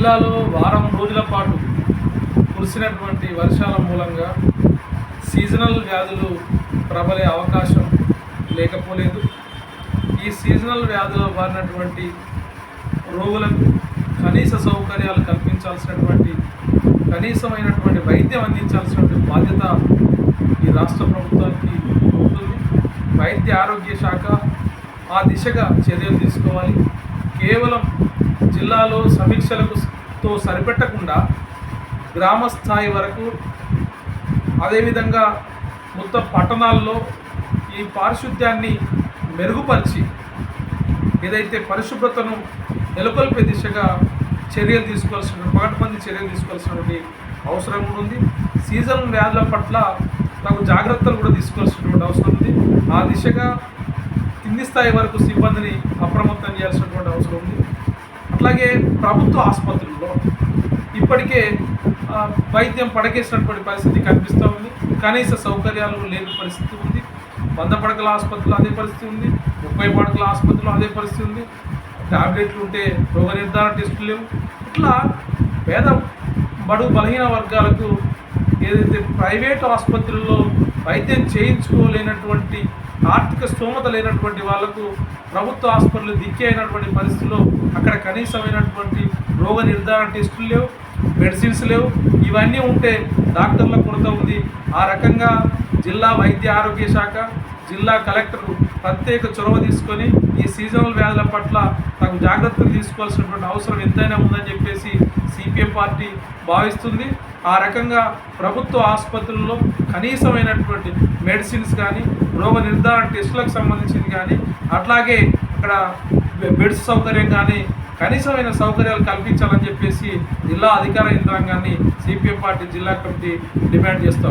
జిల్లాలో వారం రోజుల పాటు కురిసినటువంటి వర్షాల మూలంగా సీజనల్ వ్యాధులు ప్రబలే అవకాశం లేకపోలేదు. ఈ సీజనల్ వ్యాధులు బారినటువంటి రోగులకు కనీస సౌకర్యాలు కల్పించాల్సినటువంటి కనీసమైనటువంటి వైద్యం అందించాల్సినటువంటి బాధ్యత ఈ రాష్ట్ర ప్రభుత్వానికి ఉంటుంది. వైద్య ఆరోగ్య శాఖ ఆ దిశగా చర్యలు తీసుకోవాలి. కేవలం జిల్లాలో సమీక్షలకు తో సరిపెట్టకుండా గ్రామ స్థాయి వరకు అదేవిధంగా మొత్తం పట్టణాల్లో ఈ పారిశుద్ధ్యాన్ని మెరుగుపరిచి ఏదైతే పరిశుభ్రతను నెలకొల్పే దిశగా చర్యలు తీసుకోవాల్సిన పగటిమంది చర్యలు తీసుకోవాల్సినటువంటి అవసరం కూడా ఉంది. సీజన్ వ్యాధుల పట్ల తగు జాగ్రత్తలు కూడా తీసుకోవాల్సినటువంటి అవసరం ఉంది. ఆ దిశగా కింది స్థాయి వరకు సిబ్బందిని అప్రమత్తం చేయాల్సినటువంటి అవసరం ఉంది. అట్లాగే ప్రభుత్వ ఆసుపత్రుల్లో ఇప్పటికే వైద్యం పడకేసినటువంటి పరిస్థితి కనిపిస్తూ ఉంది. కనీస సౌకర్యాలు లేని పరిస్థితి ఉంది. వంద పడకల ఆసుపత్రిలో అదే పరిస్థితి ఉంది. ముప్పై పడకల ఆసుపత్రిలో అదే పరిస్థితి ఉంది. టాబ్లెట్లు ఉంటే రోగ నిర్ధారణ టెస్టులు లేవు. ఇట్లా పేద బడు బలహీన వర్గాలకు ఏదైతే ప్రైవేట్ ఆసుపత్రుల్లో వైద్యం చేయించుకోలేనటువంటి ఆర్థిక స్తోమత లేనటువంటి వాళ్ళకు ప్రభుత్వ ఆసుపత్రులు దిక్కే అయినటువంటి పరిస్థితుల్లో అక్కడ కనీసమైనటువంటి రోగ నిర్ధారణ టెస్టులు లేవు మెడిసిన్స్ లేవు. ఇవన్నీ ఉంటే డాక్టర్ల కొరత ఉంది. ఆ రకంగా జిల్లా వైద్య ఆరోగ్య శాఖ జిల్లా కలెక్టర్ ప్రత్యేక చొరవ తీసుకొని ఈ సీజనల్ వ్యాధుల పట్ల తగు జాగ్రత్తలు తీసుకోవాల్సినటువంటి అవసరం ఎంతైనా ఉందని చెప్పేసి సిపిఎం పార్టీ భావిస్తుంది. ఆ రకంగా ప్రభుత్వ ఆసుపత్రుల్లో కనీసమైనటువంటి మెడిసిన్స్ కానీ రోగ నిర్ధారణ టెస్టులకు సంబంధించింది కానీ అట్లాగే అక్కడ బెడ్స్ సౌకర్యం కానీ కనీసమైన సౌకర్యాలు కల్పించాలని చెప్పేసి జిల్లా అధికార యంత్రాంగాన్ని సిపిఎం పార్టీ జిల్లా కమిటీ డిమాండ్ చేస్తూ